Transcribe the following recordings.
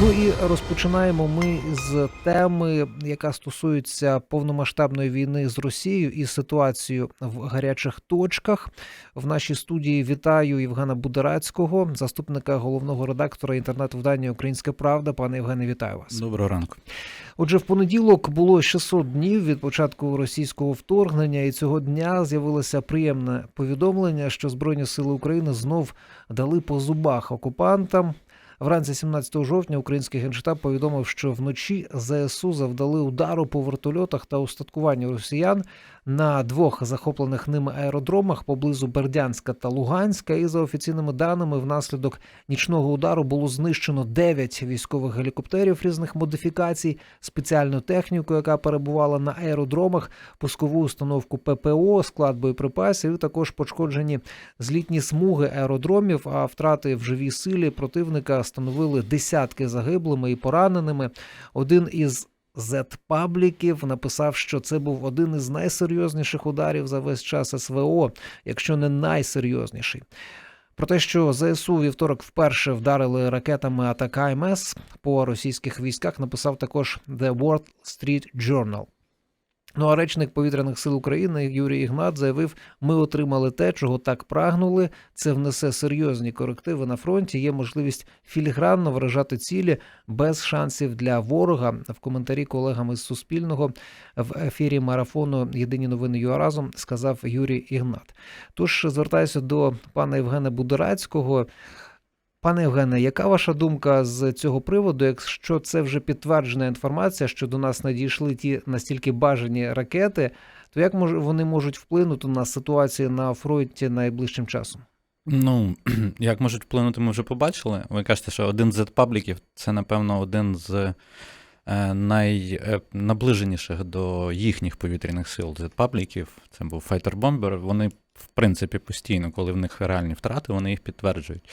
Ну і розпочинаємо ми з теми, яка стосується повномасштабної війни з Росією і ситуацією в гарячих точках. В нашій студії вітаю Євгена Будерацького, заступника головного редактора інтернет-видання Українська Правда. Пане Євгене, вітаю вас. Доброго ранку. Отже, в понеділок було 600 днів від початку російського вторгнення, і цього дня з'явилося приємне повідомлення, що Збройні сили України знов дали по зубах окупантам. Вранці 17 жовтня український генштаб повідомив, що вночі ЗСУ завдали удару по вертольотах та устаткуванню росіян на двох захоплених ними аеродромах поблизу Бердянська та Луганська. І за офіційними даними, внаслідок нічного удару було знищено 9 військових гелікоптерів різних модифікацій, спеціальну техніку, яка перебувала на аеродромах, пускову установку ППО, склад боєприпасів. І також пошкоджені злітні смуги аеродромів. А втрати в живій силі противника становили десятки загиблими і пораненими. Один із Z-пабліків написав, що це був один із найсерйозніших ударів за весь час СВО, якщо не найсерйозніший. Про те, що ЗСУ вівторок вперше вдарили ракетами атака МС по російських військах, написав також The Wall Street Journal. Ну а речник повітряних сил України Юрій Ігнат заявив: ми отримали те, чого так прагнули. Це внесе серйозні корективи на фронті. Є можливість філігранно вражати цілі без шансів для ворога. В коментарі колегами з Суспільного в ефірі марафону Єдині новини ЮА разом сказав Юрій Ігнат. Тож звертаюся до пана Євгена Будорацького. Пане Євгене, яка ваша думка з цього приводу? Якщо це вже підтверджена інформація, що до нас надійшли ті настільки бажані ракети, то як мож, вони можуть вплинути на ситуацію на фронті найближчим часом? Ну, як можуть вплинути, ми вже побачили. Ви кажете, що один з пабліків це, напевно, один з е, найнаближеніших до їхніх повітряних сил Z-пабліків. Це був Fighter Bomber. Вони, в принципі, постійно, коли в них реальні втрати, вони їх підтверджують.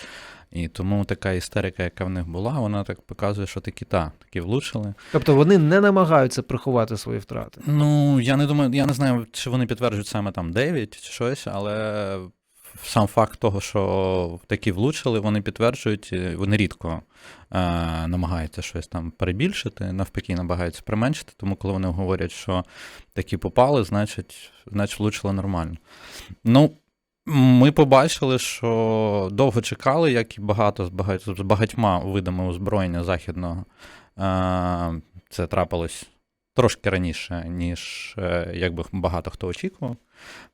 І тому така істерика, яка в них була, вона так показує, що такі та, такі влучили. Тобто вони не намагаються приховати свої втрати. Ну, я не думаю, я не знаю, чи вони підтверджують саме там 9 чи щось, але сам факт того, що такі влучили, вони підтверджують, вони рідко е, намагаються щось там перебільшити, навпаки, намагаються применшити. Тому, коли вони говорять, що такі попали, значить, значить влучили нормально. Ну, ми побачили, що довго чекали, як і багато з з багатьма видами озброєння західного. Е, Це трапилось трошки раніше, ніж е, якби багато хто очікував.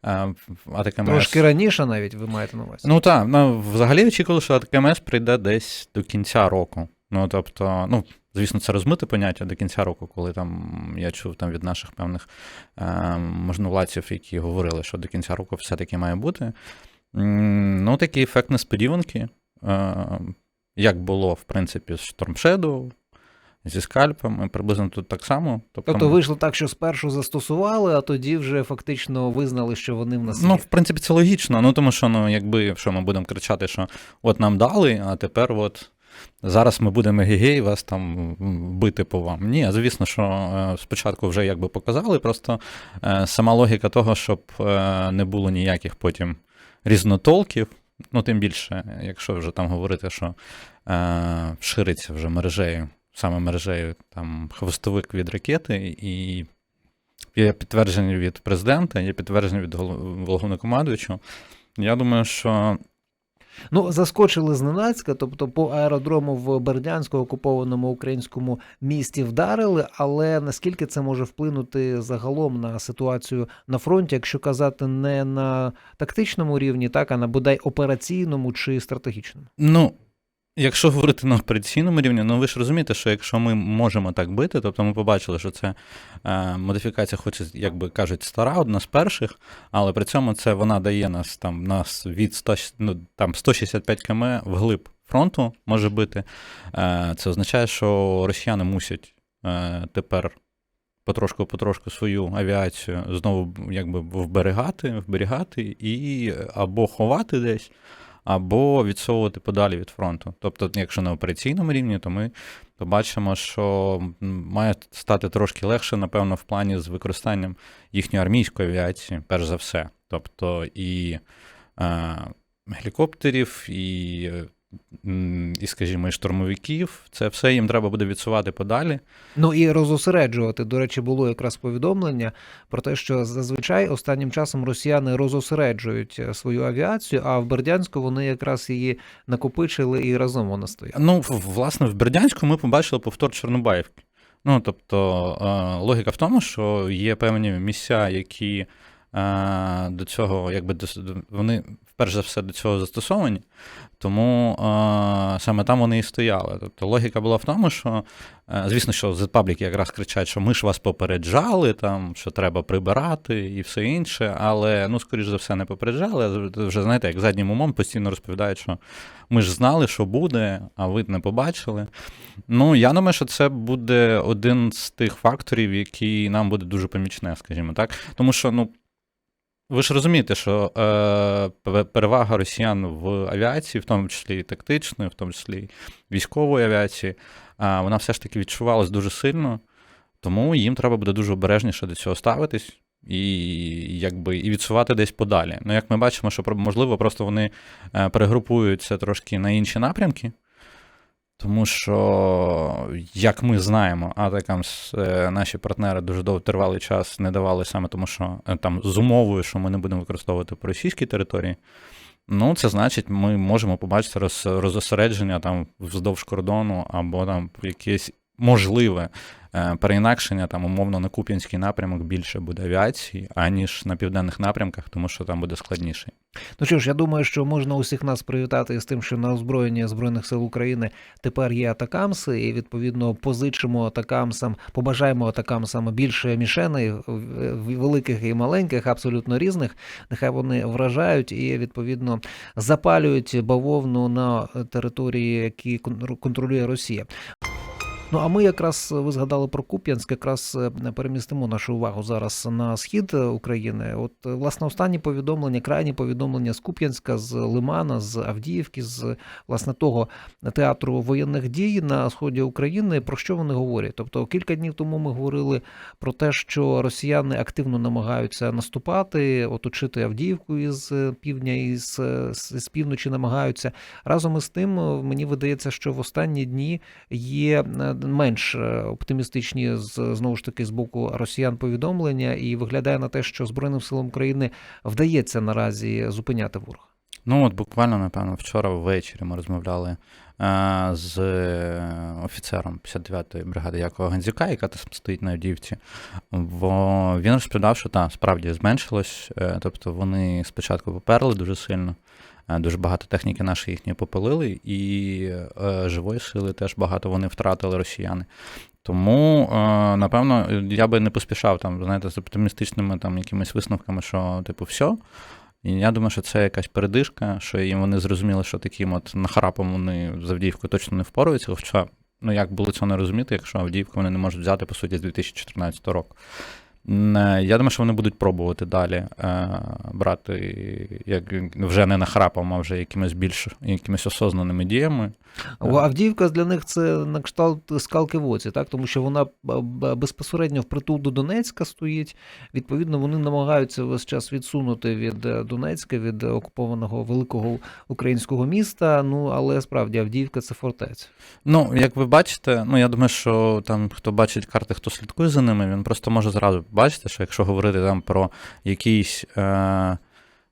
Е, АТКМС... Трошки раніше навіть ви маєте на увазі. Ну так, ну, взагалі очікували, що АТКМС прийде десь до кінця року. Ну, тобто, ну, звісно, це розмите поняття до кінця року, коли там я чув там від наших певних е, можновладців, які говорили, що до кінця року все-таки має бути. Ну, такий ефект несподіванки, е, як було, в принципі, з Shadow, зі скальпами, приблизно тут так само. Тобто, тобто вийшло так, що спершу застосували, а тоді вже фактично визнали, що вони в нас. Ну, є. в принципі, це логічно. Ну, тому що, ну, якби що ми будемо кричати, що от нам дали, а тепер от. Зараз ми будемо гігей вас там бити по вам. Ні, звісно, що е, спочатку вже якби показали, просто е, сама логіка того, щоб е, не було ніяких потім різнотолків. Ну, тим більше, якщо вже там говорити, що шириться вже мережею, саме мережею там хвостовик від ракети, і є підтвердження від президента, є підтвердження від головнокомандуючого. Я думаю, що Ну, заскочили зненацька, тобто по аеродрому в Бердянську окупованому українському місті вдарили. Але наскільки це може вплинути загалом на ситуацію на фронті, якщо казати не на тактичному рівні, так а на бодай операційному чи стратегічному? Ну. Якщо говорити на операційному рівні, ну ви ж розумієте, що якщо ми можемо так бити, тобто ми побачили, що це е, модифікація, хоч як би кажуть, стара, одна з перших, але при цьому це вона дає нас там нас від 100, ну, там 165 км вглиб фронту може бити. Е, Це означає, що росіяни мусять е, тепер потрошку-потрошку свою авіацію знову якби вберігати, вберігати і або ховати десь або відсовувати подалі від фронту. Тобто, якщо на операційному рівні, то ми побачимо, що має стати трошки легше, напевно, в плані з використанням їхньої армійської авіації, перш за все. Тобто і е, гелікоптерів, і м, і, скажімо, і штурмовиків. Це все їм треба буде відсувати подалі. Ну і розосереджувати. До речі, було якраз повідомлення про те, що зазвичай останнім часом росіяни розосереджують е, свою авіацію, а в Бердянську вони якраз її накопичили і разом вона стоїть. Ну, власне, в Бердянську ми побачили повтор Чорнобаївки. Ну, тобто, е, логіка в тому, що є певні місця, які е, до цього, якби вони, перш за все, до цього застосовані, тому е, саме там вони і стояли. Тобто логіка була в тому, що, е, звісно, що з пабліки якраз кричать, що ми ж вас попереджали, там, що треба прибирати і все інше, але, ну, скоріш за все, не попереджали. Вже знаєте, як заднім умом постійно розповідають, що ми ж знали, що буде, а ви не побачили. Ну, я думаю, що це буде один з тих факторів, який нам буде дуже помічне, скажімо так. Тому що, ну. Ви ж розумієте, що е, перевага росіян в авіації, в тому числі і тактичної, в тому числі і військової авіації, е, вона все ж таки відчувалась дуже сильно, тому їм треба буде дуже обережніше до цього ставитись і, якби, і відсувати десь подалі. Ну, як ми бачимо, що можливо, просто вони е, перегрупуються трошки на інші напрямки. Тому що, як ми знаємо, Атакамс е, наші партнери дуже довго тривалий час не давали саме тому, що е, там з умовою, що ми не будемо використовувати по російській території. Ну, це значить, ми можемо побачити роз, розосередження там вздовж кордону або там якесь можливе е, переінакшення, там, умовно, на Куп'янський напрямок більше буде авіації, аніж на південних напрямках, тому що там буде складніше. Ну що ж, я думаю, що можна усіх нас привітати з тим, що на озброєнні Збройних сил України тепер є атакамси, і відповідно позичимо атакамсам, побажаємо атакамсам більше мішеней великих і маленьких, абсолютно різних. Нехай вони вражають і відповідно запалюють бавовну на території, які кон- контролює Росія. Ну а ми якраз ви згадали про Куп'янськ, якраз е, перемістимо нашу увагу зараз на схід е, України. От е, власне останні повідомлення, крайні повідомлення з Куп'янська, з Лимана, з Авдіївки, з власне того театру воєнних дій на сході України. Про що вони говорять? Тобто кілька днів тому ми говорили про те, що росіяни активно намагаються наступати, оточити Авдіївку із е, півдня і з, е, півночі намагаються. Разом із тим, е, мені видається, що в останні дні є е, менш е, оптимістичні з знову ж таки з боку росіян повідомлення, і виглядає на те, що Збройним силам України вдається наразі зупиняти ворога. Ну, от буквально, напевно, вчора ввечері ми розмовляли е, з офіцером 59-ї бригади Якова Гандзюка, яка там стоїть на Авдіївці. Він розповідав, що так, справді зменшилось. е, Тобто вони спочатку поперли дуже сильно. Е, Дуже багато техніки нашої їхньої попалили, і е, живої сили теж багато вони втратили росіяни. Тому, е, напевно, я би не поспішав там, знаєте, з оптимістичними там якимись висновками, що, типу, все. І я думаю, що це якась передишка, що їм вони зрозуміли, що таким от нахрапом вони з Авдіївкою точно не впораються. Хоча, ну як було це не розуміти, якщо Авдіївку вони не можуть взяти, по суті, з 2014 року. Е, Я думаю, що вони будуть пробувати далі е, брати як вже не нахрапом, а вже якимись більш якимись осознаними діями. У Авдіївка для них це на кшталт скалки в оці, так тому що вона безпосередньо впритул до Донецька стоїть. Відповідно, вони намагаються весь час відсунути від е, Донецька, від окупованого великого українського міста. Ну але справді Авдіївка це фортеця. Ну, як ви бачите, ну я думаю, що там хто бачить карти, хто слідкує за ними, він просто може зразу бачити, що якщо говорити там про якийсь е,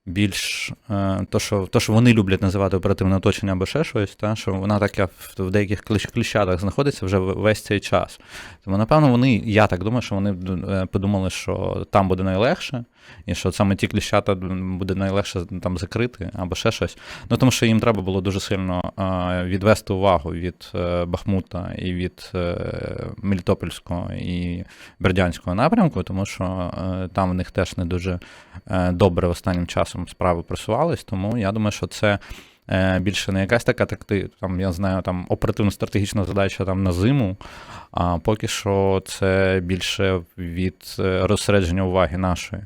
більш е, то, що, то, що вони люблять називати оперативне оточення або ще щось, та, що вона таке в, деяких кліщ, кліщатах знаходиться вже весь цей час. Тому, напевно, вони, я так думаю, що вони е, подумали, що там буде найлегше, і що саме ті кліщата буде найлегше там закрити або ще щось. Ну тому що їм треба було дуже сильно відвести увагу від е, Бахмута і від е, Мелітопольського і Бердянського напрямку, тому що е, там в них теж не дуже добре останнім часом справи просувались. Тому я думаю, що це. Більше не якась така такти, там, я знаю, там оперативно-стратегічна задача там на зиму, а поки що це більше від розсередження уваги нашої.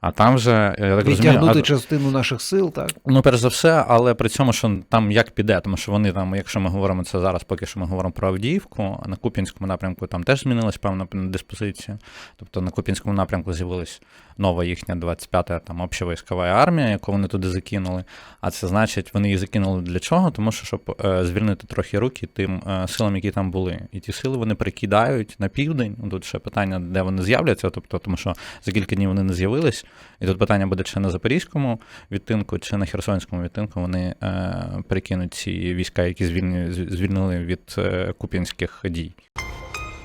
А там вже, я так розумію, а- частину наших сил, так? Ну, перш за все, але при цьому, що там як піде, тому що вони там, якщо ми говоримо це зараз, поки що ми говоримо про Авдіївку, на Куп'янському напрямку там теж змінилась певна диспозиція. Тобто на Куп'янському напрямку з'явилась нова їхня 25-та там общевійськова армія, яку вони туди закинули. А це значить, вони її закинули для чого? Тому що щоб е, звільнити трохи руки тим е, силам, які там були. І ті сили вони прикидають на південь. Тут ще питання, де вони з'являться, тобто, тому що за кілька днів вони не з'явились. І тут питання буде чи на Запорізькому відтинку, чи на Херсонському відтинку вони е, перекинуть ці війська, які звільнили від е, куп'янських дій.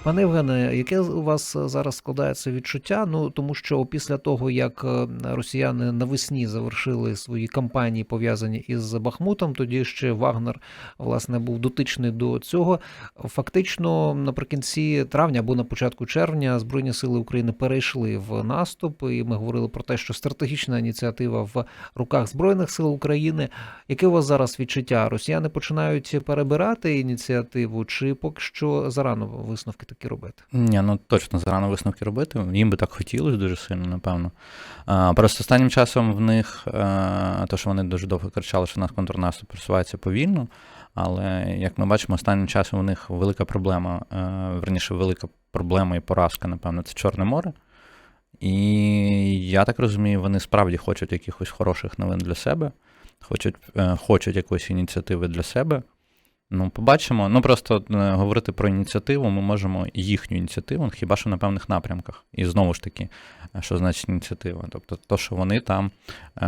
Пане Євгене, яке у вас зараз складається відчуття? Ну тому що після того, як е, росіяни навесні завершили свої кампанії, пов'язані із Бахмутом, тоді ще Вагнер власне був дотичний до цього. Фактично, наприкінці травня або на початку червня Збройні сили України перейшли в наступ, і ми говорили про те, що стратегічна ініціатива в руках Збройних сил України. Яке у вас зараз відчуття? Росіяни починають перебирати ініціативу, чи поки що зарано висновки такі робити? Ні, ну точно зарано висновки робити. Їм би так хотілося дуже сильно, напевно. А, просто останнім часом в них, е, то, що вони дуже довго кричали, що у нас контрнаступ просувається повільно. Але як ми бачимо, останнім часом у них велика проблема, е, верніше, велика проблема і поразка, напевно, це Чорне море. І я так розумію, вони справді хочуть якихось хороших новин для себе, хочуть, е, хочуть якоїсь ініціативи для себе. Ну, побачимо. Ну, просто е, говорити про ініціативу, ми можемо їхню ініціативу, хіба що на певних напрямках. І знову ж таки, е, що значить ініціатива? Тобто, то, що вони там е,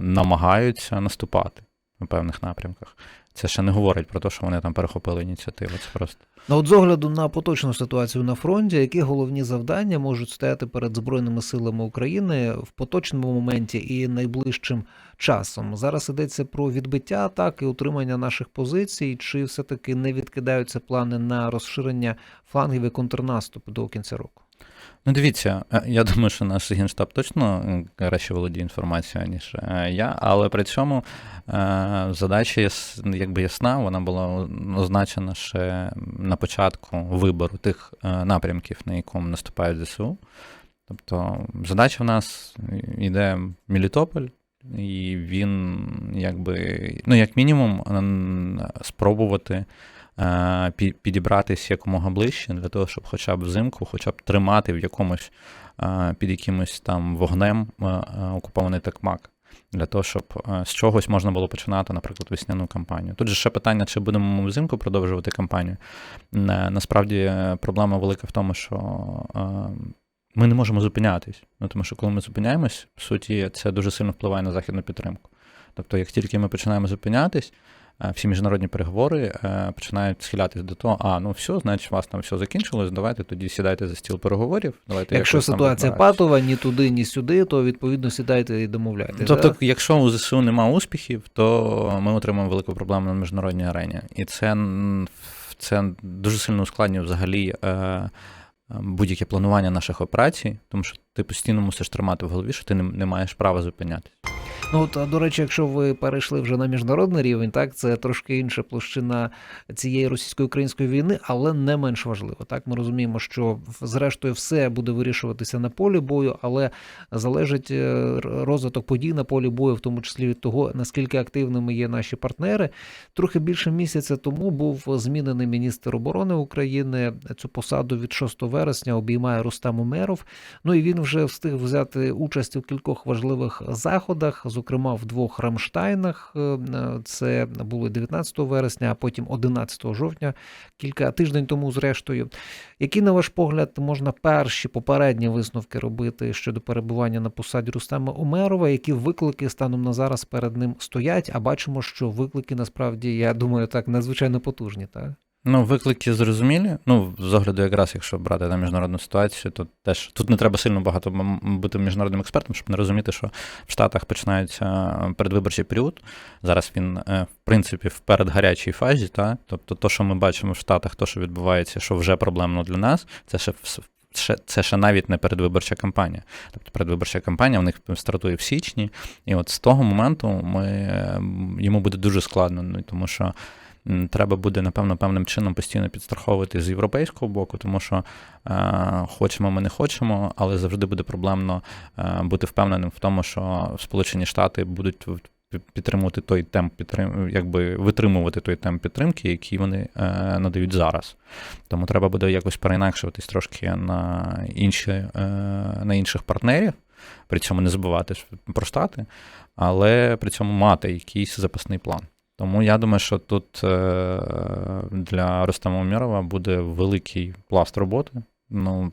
намагаються наступати на певних напрямках. Це ще не говорить про те, що вони там перехопили ініціативу. Це просто. Ну, от з огляду на поточну ситуацію на фронті, які головні завдання можуть стояти перед Збройними силами України в поточному моменті і найближчим часом? Зараз йдеться про відбиття атак і утримання наших позицій, чи все-таки не відкидаються плани на розширення флангів і контрнаступ до кінця року? Ну, дивіться, е, я думаю, що наш генштаб точно краще володіє інформацією, ніж е, я, але при цьому е, задача якби ясна, вона була означена ще на початку вибору тих е, напрямків, на якому наступають ЗСУ. Тобто задача в нас йде Мелітополь, і він, якби, ну, як мінімум, спробувати е, пі- підібратись якомога ближче для того, щоб хоча б взимку, хоча б тримати в якомусь е, під якимось там вогнем е, окупований такмак. Для того, щоб з чогось можна було починати, наприклад, весняну кампанію. Тут же ще питання, чи будемо ми взимку продовжувати кампанію. Насправді проблема велика в тому, що ми не можемо зупинятись. Ну, тому що коли ми зупиняємось, по суті, це дуже сильно впливає на західну підтримку. Тобто, як тільки ми починаємо зупинятись, всі міжнародні переговори е, починають схилятись до того, а ну все, значить, у вас там все закінчилось, давайте тоді сідайте за стіл переговорів. Давайте Якщо ситуація патова, ні туди, ні сюди, то відповідно сідайте і домовляйтесь. Тобто, да? якщо у ЗСУ немає успіхів, то ми отримаємо велику проблему на міжнародній арені. І це, це дуже сильно ускладнює взагалі е, е, будь-яке планування наших операцій, тому що ти постійно мусиш тримати в голові, що ти не, не маєш права зупинятися. Ну от, до речі, якщо ви перейшли вже на міжнародний рівень, так це трошки інша площина цієї російсько-української війни, але не менш важливо. Так ми розуміємо, що зрештою все буде вирішуватися на полі бою, але залежить е, розвиток подій на полі бою, в тому числі від того, наскільки активними є наші партнери. Трохи більше місяця тому був змінений міністр оборони України. Цю посаду від 6 вересня обіймає Рустам Умеров. Ну і він вже встиг взяти участь у кількох важливих заходах, зокрема в двох Рамштайнах. Е, Це було 19 вересня, а потім 11 жовтня, кілька тиждень тому, зрештою. Які, на ваш погляд, можна перші попередні висновки робити щодо перебування на посаді Рустама Умерова? Які виклики станом на зараз перед ним стоять? А бачимо, що виклики насправді, я думаю, так надзвичайно потужні, так? Ну, виклики зрозумілі. Ну, з огляду, якраз, якщо брати на міжнародну ситуацію, то теж тут не треба сильно багато бути міжнародним експертом, щоб не розуміти, що в Штатах починається передвиборчий період. Зараз він, е, в принципі, в передгарячій фазі. Та? Тобто, то, що ми бачимо в Штатах, то, що відбувається, що вже проблемно для нас, це ще ще, це ще навіть не передвиборча кампанія. Тобто передвиборча кампанія в них стартує в січні, і от з того моменту ми, е, йому буде дуже складно, ну, тому що треба буде, напевно, певним чином постійно підстраховувати з європейського боку, тому що е, хочемо ми не хочемо, але завжди буде проблемно е, бути впевненим в тому, що Сполучені Штати будуть підтримувати той темп підтрим... якби витримувати той темп підтримки, який вони е, надають зараз. Тому треба буде якось переінакшуватись трошки на інші, е, на інших партнерів, при цьому не забувати про штати, але при цьому мати якийсь запасний план. Тому я думаю, що тут е, для Рустама Умірова буде великий пласт роботи. Ну,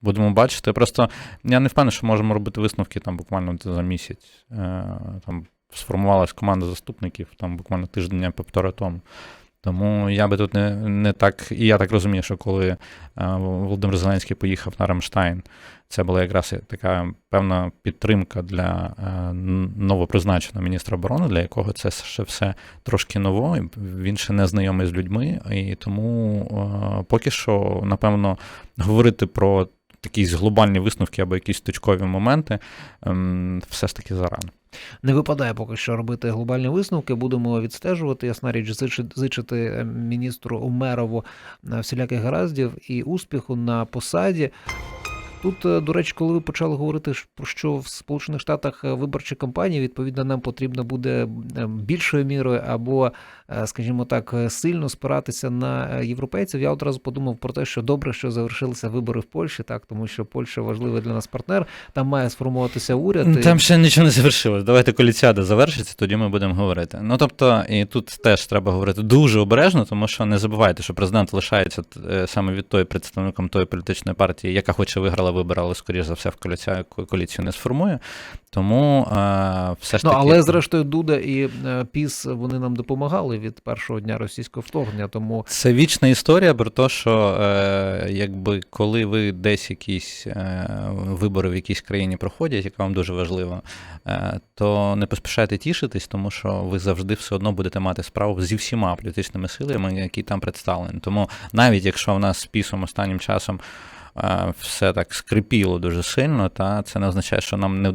будемо бачити. Просто я не впевнений, що можемо робити висновки там буквально за місяць. Е, Там сформувалась команда заступників, там буквально тиждень півтора тому. Тому я би тут не, не так. І я так розумію, що коли е, Володимир Зеленський поїхав на Рамштайн, це була якраз така певна підтримка для е, новопризначеного міністра оборони, для якого це ще все трошки ново. Він ще не знайомий з людьми, і тому е, поки що, напевно, говорити про якісь глобальні висновки або якісь точкові моменти ем, все ж таки зарано. Не випадає поки що робити глобальні висновки. Будемо відстежувати. Ясна річ, зичи- зичити е, міністру Умерову е, всіляких гараздів і успіху на посаді. Тут, е, до речі, коли ви почали говорити, про що в Сполучених Штатах е, виборчі кампанії, відповідно, нам потрібно буде е, більшою мірою або, е, скажімо так, сильно спиратися на європейців. Я одразу подумав про те, що добре, що завершилися вибори в Польщі, так тому що Польща важливий для нас партнер. Там має сформуватися уряд. і- Там ще нічого не завершилось. Давайте коліціада завершиться, тоді ми будемо говорити. Ну тобто, і тут теж треба говорити дуже обережно, тому що не забувайте, що президент лишається саме від тої представником тої політичної партії, яка хоче виграла але скоріш за все в коаліцію, коаліцію не сформує. Тому е, все ж Ну, таки. але зрештою Дуда і е, Піс вони нам допомагали від першого дня російського вторгнення. Тому Це вічна історія про те, що е, якби коли ви десь якісь е, вибори в якійсь країні проходять, яка вам дуже важлива, е, то не поспішайте тішитись, тому що ви завжди все одно будете мати справу зі всіма політичними силами, які там представлені. Тому навіть якщо в нас з пісом останнім часом. Е, Все так скрипіло дуже сильно, та це не означає, що нам не,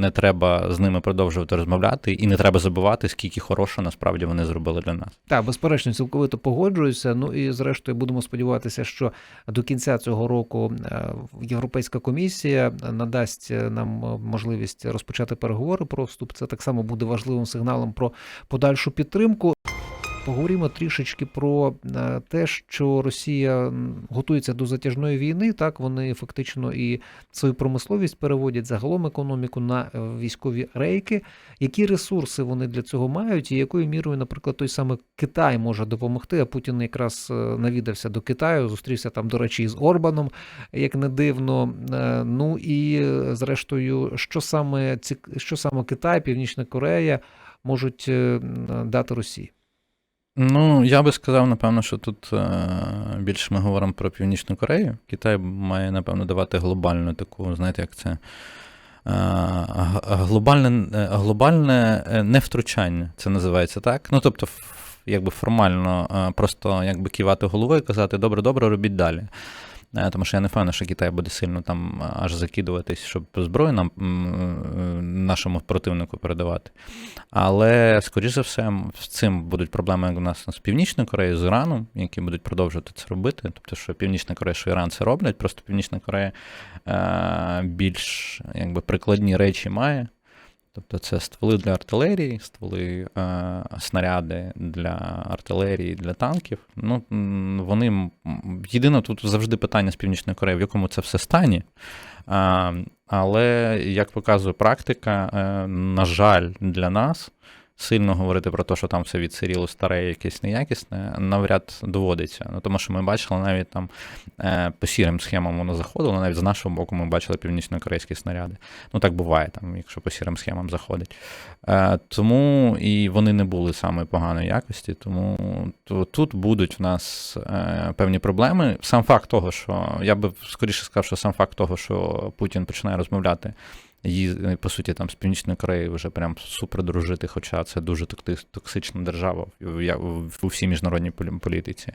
не треба з ними продовжувати розмовляти, і не треба забувати, скільки хорошого насправді вони зробили для нас. так, безперечно, цілковито погоджуюся. Ну і зрештою будемо сподіватися, що до кінця цього року е, Європейська комісія надасть е, нам можливість розпочати переговори про вступ. Це так само буде важливим сигналом про подальшу підтримку. Поговоримо трішечки про е, те, що Росія готується до затяжної війни. Так вони фактично і свою промисловість переводять загалом економіку на е, військові рейки. Які ресурси вони для цього мають, і якою мірою, наприклад, той самий Китай може допомогти? А Путін якраз е, навідався до Китаю, зустрівся там, до речі, із Орбаном, як не дивно. Ну і зрештою, що саме ці що саме Китай, Північна Корея можуть дати Росії? Ну, я би сказав, напевно, що тут е, більше ми говоримо про Північну Корею. Китай має, напевно, давати глобальну таку, знаєте, як це. е, Глобальне, е, глобальне невтручання, це називається так. Ну, тобто, якби формально просто якби кивати головою і казати, добре, добре, робіть далі. Е, Тому що я не впевнений, що Китай буде сильно там е, аж закидуватись, щоб зброю нам е, нашому противнику передавати. Але, скоріш за все, з цим будуть проблеми як у нас з Північною Кореєю, з Іраном, які будуть продовжувати це робити. Тобто, що Північна Корея, що Іран це роблять, просто Північна Корея більш якби, прикладні речі має. Тобто це стволи для артилерії, стволи е, снаряди для артилерії, для танків. Ну, вони єдине тут завжди питання з Північної Кореї, в якому це все стані. Е, але, як показує практика, е, на жаль, для нас сильно говорити про те, що там все відсиріло старе, якесь неякісне, навряд доводиться. Ну, тому що ми бачили навіть там е, по сірим схемам воно заходило, навіть з нашого боку ми бачили північно-корейські снаряди. Ну так буває, там, якщо по сірим схемам заходить. Е, тому і вони не були саме поганої якості, тому то, тут будуть в нас е, певні проблеми. Сам факт того, що я би скоріше сказав, що сам факт того, що Путін починає розмовляти Її, по суті, там з Північної Кореї вже прям супер дружити, хоча це дуже токсична держава у всій міжнародній політиці.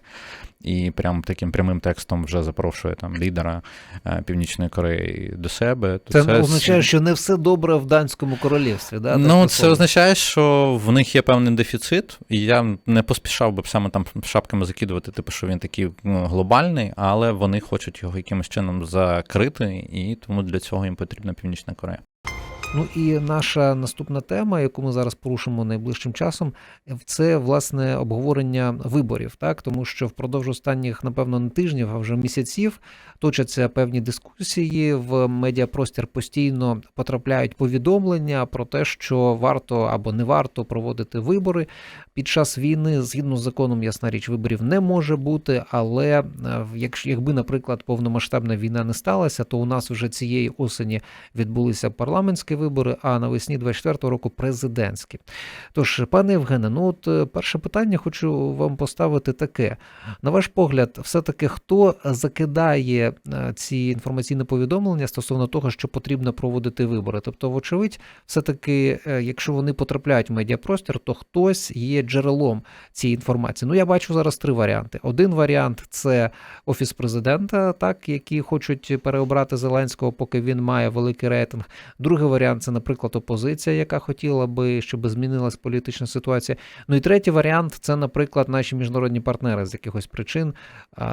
І прям таким прямим текстом вже запрошує там лідера е, Північної Кореї до себе. То Це, означає, що не все добре в данському королівстві. Да? Ну, це означає, що в них є певний дефіцит, і я не поспішав би саме там шапками закидувати, типу, що він такий ну, глобальний, але вони хочуть його якимось чином закрити, і тому для цього їм потрібна Північна Корея. Ну і наша наступна тема, яку ми зараз порушимо найближчим часом, це власне обговорення виборів, так тому що впродовж останніх, напевно, не тижнів, а вже місяців точаться певні дискусії. В медіапростір постійно потрапляють повідомлення про те, що варто або не варто проводити вибори під час війни. Згідно з законом, ясна річ, виборів не може бути. Але е, якби, наприклад, повномасштабна війна не сталася, то у нас вже цієї осені відбулися парламентські вибори, а навесні 24-го року президентські. Тож, пане Євгене, ну от е, перше питання хочу вам поставити таке: на ваш погляд, все-таки хто закидає е, ці інформаційні повідомлення стосовно того, що потрібно проводити вибори? Тобто, вочевидь, все-таки, е, якщо вони потрапляють в медіапростір, то хтось є джерелом цієї інформації. Ну, я бачу зараз три варіанти. Один варіант це офіс президента, так які хочуть переобрати Зеленського, поки він має великий рейтинг. Другий варіант це, наприклад, опозиція, яка хотіла би, щоб змінилась політична ситуація. Ну і третій варіант це, наприклад, наші міжнародні партнери з якихось причин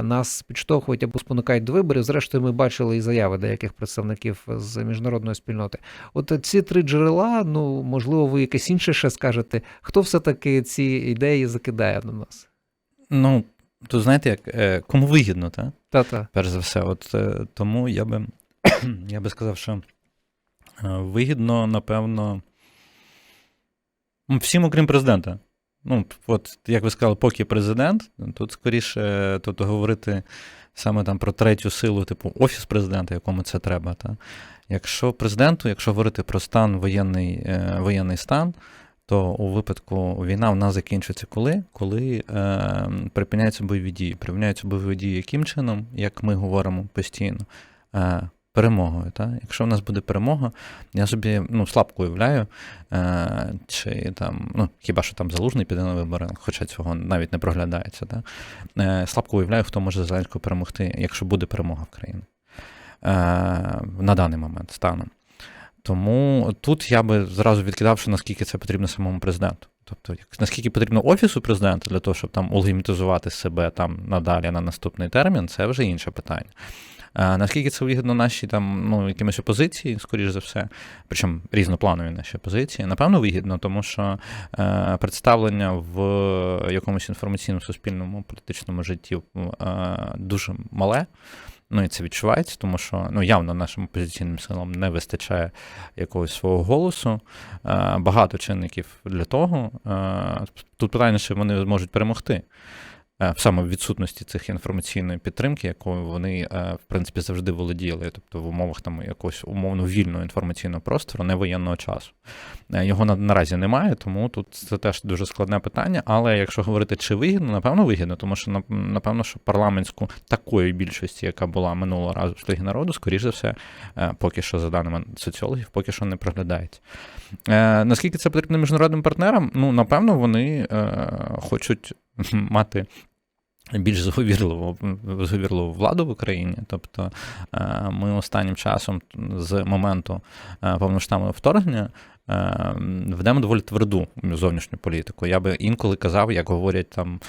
нас підштовхують або спонукають до виборів. Зрештою, ми бачили і заяви деяких представників з міжнародної спільноти. От ці три джерела, ну можливо, ви якесь інше ще скажете, хто все-таки ці ідеї закидає на нас? Ну, то знаєте, як е, кому вигідно, так? Та-та. Перш за все, от е, тому я би, я би сказав, що вигідно, напевно, всім, окрім президента. Ну, от, як ви сказали, поки президент, тут скоріше тобто, говорити саме там про третю силу, типу офіс президента, якому це треба. Та? Якщо президенту, якщо говорити про стан воєнний, е, воєнний стан, то у випадку війна в нас закінчиться коли? Коли е, припиняються бойові дії. Припиняються бойові дії яким чином, як ми говоримо постійно, е, перемогою. Та? Якщо в нас буде перемога, я собі ну, слабко уявляю, е, чи там, ну, хіба що там залужний піде на вибори, хоча цього навіть не проглядається. Та? Е, слабко уявляю, хто може Зеленського перемогти, якщо буде перемога в країні. Е, на даний момент станом. Тому тут я би зразу відкидав, що наскільки це потрібно самому президенту. Тобто, наскільки потрібно офісу президента для того, щоб там улегімітизувати себе там надалі на наступний термін, це вже інше питання. Наскільки це вигідно нашій там, ну, якимось опозиції, скоріш за все, причому різнопланові наші опозиції, напевно, вигідно, тому що е, представлення в якомусь інформаційному суспільному політичному житті е, дуже мале. Ну і це відчувається, тому що ну, явно нашим опозиційним силам не вистачає якогось свого голосу. Е, Багато чинників для того. Тут питання, чи вони зможуть перемогти. Е, Саме в відсутності цих інформаційної підтримки, якою вони, е, в принципі, завжди володіли, тобто в умовах там якогось умовно вільного інформаційного простору, не воєнного часу. Е, Його наразі немає, тому тут це теж дуже складне питання. Але якщо говорити, чи вигідно, напевно, вигідно, тому що напевно, що парламентську такої більшості, яка була минулого разу в «Слугі народу, скоріш за все, поки що, за даними соціологів, поки що не проглядається. Наскільки це потрібно міжнародним партнерам? Ну, напевно, вони хочуть мати. Більш зговірливу, зговірливу владу в Україні. Тобто е, ми останнім часом з моменту е, повноштабного вторгнення е, ведемо доволі тверду зовнішню політику. Я би інколи казав, як говорять там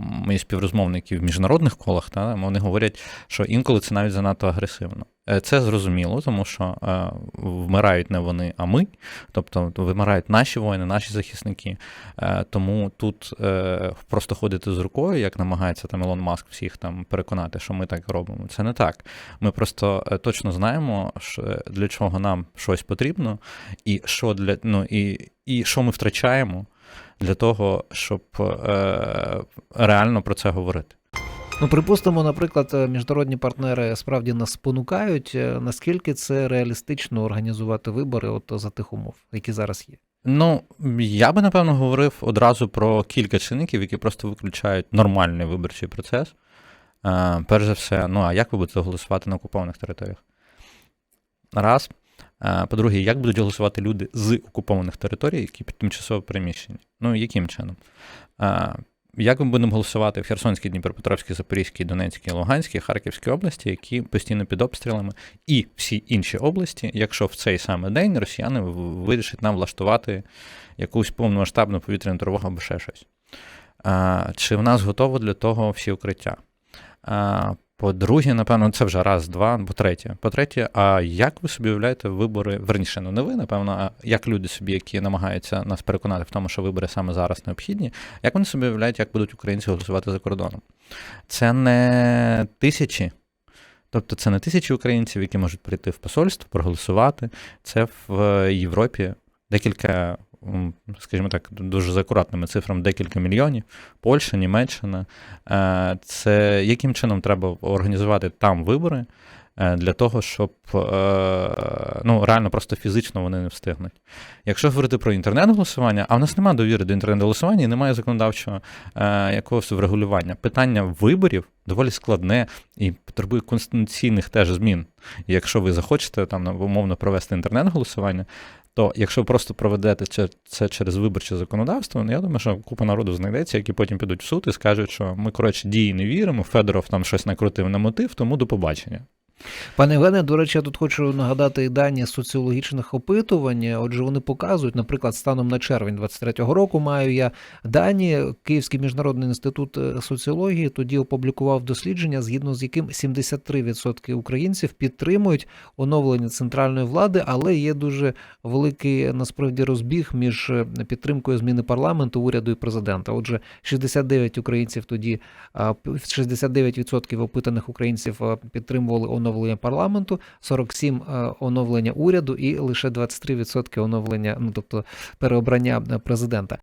мої співрозмовники в міжнародних колах, та, вони говорять, що інколи це навіть занадто агресивно. Е, Це зрозуміло, тому що е, вмирають не вони, а ми. Тобто вимирають наші воїни, наші захисники. Е, Тому тут просто ходити з рукою, як намагається там Ілон Маск всіх там переконати, що ми так робимо. Це не так. Ми просто точно знаємо, для чого нам щось потрібно, і що для ну і, і що ми втрачаємо для того, щоб реально про це говорити. Ну, припустимо, наприклад, е, міжнародні партнери справді нас спонукають. е, Наскільки це реалістично організувати вибори от за тих умов, які зараз є? Ну, я би напевно говорив одразу про кілька чинників, які просто виключають нормальний виборчий процес. Е, перш за все, ну а як ви будете голосувати на окупованих територіях? Раз. Е, По-друге, як будуть голосувати люди з окупованих територій, які тимчасово переміщені? Ну, яким чином? Е, Як ми будемо голосувати в Херсонській, Дніпропетровській, Запорізькій, Донецькій, Луганській, Харківській області, які постійно під обстрілами, і всі інші області, якщо в цей самий день росіяни вирішать нам влаштувати якусь повномасштабну повітряну тривогу або ще щось? Чи в нас готово для того всі укриття? По-друге, напевно, це вже раз, два, по-третє. По-третє, а як ви собі уявляєте вибори? Верніше, ну не ви, напевно, а як люди собі, які намагаються нас переконати в тому, що вибори саме зараз необхідні, як вони собі уявляють, як будуть українці голосувати за кордоном? Це не тисячі. Тобто це не тисячі українців, які можуть прийти в посольство, проголосувати. Це в Європі декілька, скажімо так, дуже з акуратними цифрами, декілька мільйонів. Польща, Німеччина. Е, Це яким чином треба організувати там вибори для того, щоб е, ну, реально просто фізично вони не встигнуть. Якщо говорити про інтернет-голосування, а в нас немає довіри до інтернет-голосування і немає законодавчого е, якогось врегулювання. Питання виборів доволі складне і потребує конституційних теж змін. Якщо ви захочете там умовно провести інтернет-голосування, то якщо ви просто проведете це через виборче законодавство, ну я думаю, що купа народу знайдеться, які потім підуть в суд і скажуть, що ми, коротше, дії не віримо, Федоров там щось накрутив на мотив, тому до побачення. Пане Євгене, до речі, я тут хочу нагадати і дані соціологічних опитувань. Отже, вони показують, наприклад, станом на червень 23-го року маю я дані. Київський міжнародний інститут е, соціології тоді опублікував дослідження, згідно з яким 73% українців підтримують оновлення центральної влади, але є дуже великий насправді розбіг між е, підтримкою зміни парламенту, уряду і президента. Отже, 69 українців тоді а, п- 69% опитаних українців підтримували оновлення парламенту, 47 а, оновлення уряду і лише 23% оновлення, ну тобто переобрання президента.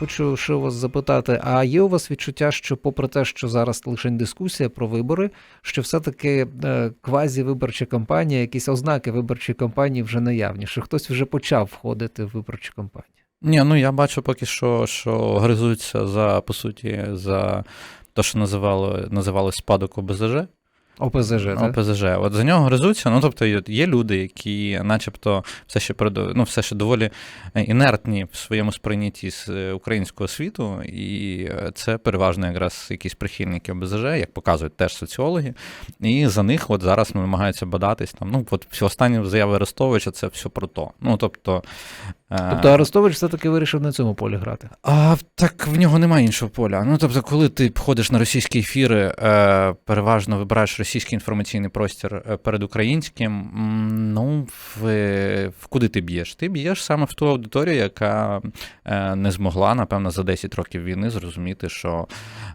Хочу ще вас запитати: а є у вас відчуття, що, попри те, що зараз лише дискусія про вибори, що все-таки е, квазі-виборча кампанія, якісь ознаки виборчої кампанії вже наявні, що хтось вже почав входити в виборчу кампанію? Ні, ну я бачу поки що, що гризуться за, по суті, за те, що називало, називали спадок ОБЗЖ. ОПЗЖ, так? ОПЗЖ. От за нього гризуться. Ну тобто є- люди, які, начебто, все ще ну, все ще доволі е, інертні в своєму сприйнятті з е, українського світу, і е, це переважно якраз якісь прихильники ОБЗЖ, як показують теж соціологи. І за них от зараз намагаються бадатись там. Ну, от всі останні заяви Арестовича це все про то. Ну тобто. Е, Тобто Арестович все-таки вирішив на цьому полі грати. а так в нього немає іншого поля. Ну тобто, коли ти ходиш на російські ефіри, е, переважно вибираєш російський інформаційний простір е, перед українським. Ну в, в куди ти б'єш? Ти б'єш саме в ту аудиторію, яка е, не змогла, напевно, за 10 років війни зрозуміти, що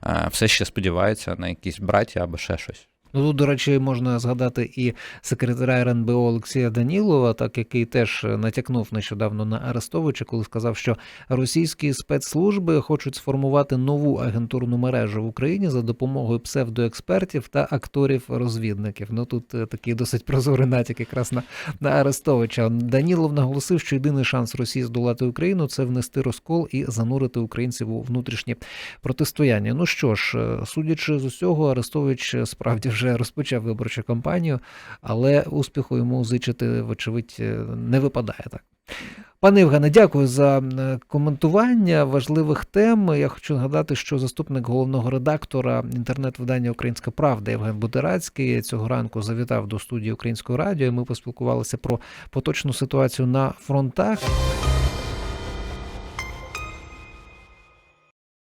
е, все ще сподівається на якісь браття або ще щось. Ну, тут, до речі, можна згадати і секретаря РНБО Олексія Данілова, так який теж натякнув нещодавно на Арестовича, коли сказав, що російські спецслужби хочуть сформувати нову агентурну мережу в Україні за допомогою псевдоекспертів та акторів-розвідників. Ну тут е, такий досить прозорий натяк якраз на, на Арестовича. Данілов наголосив, що єдиний шанс Росії здолати Україну це внести розкол і занурити українців у внутрішнє протистояння. Ну що ж, е, судячи з усього, Арестович е, справді вже розпочав виборчу кампанію, але успіху йому зичити, вочевидь, е, не випадає так. Пане Євгене, дякую за е, коментування важливих тем. Я хочу нагадати, що заступник головного редактора інтернет-видання Українська Правда Євген Будерацький цього ранку завітав до студії Українського радіо. і Ми поспілкувалися про поточну ситуацію на фронтах.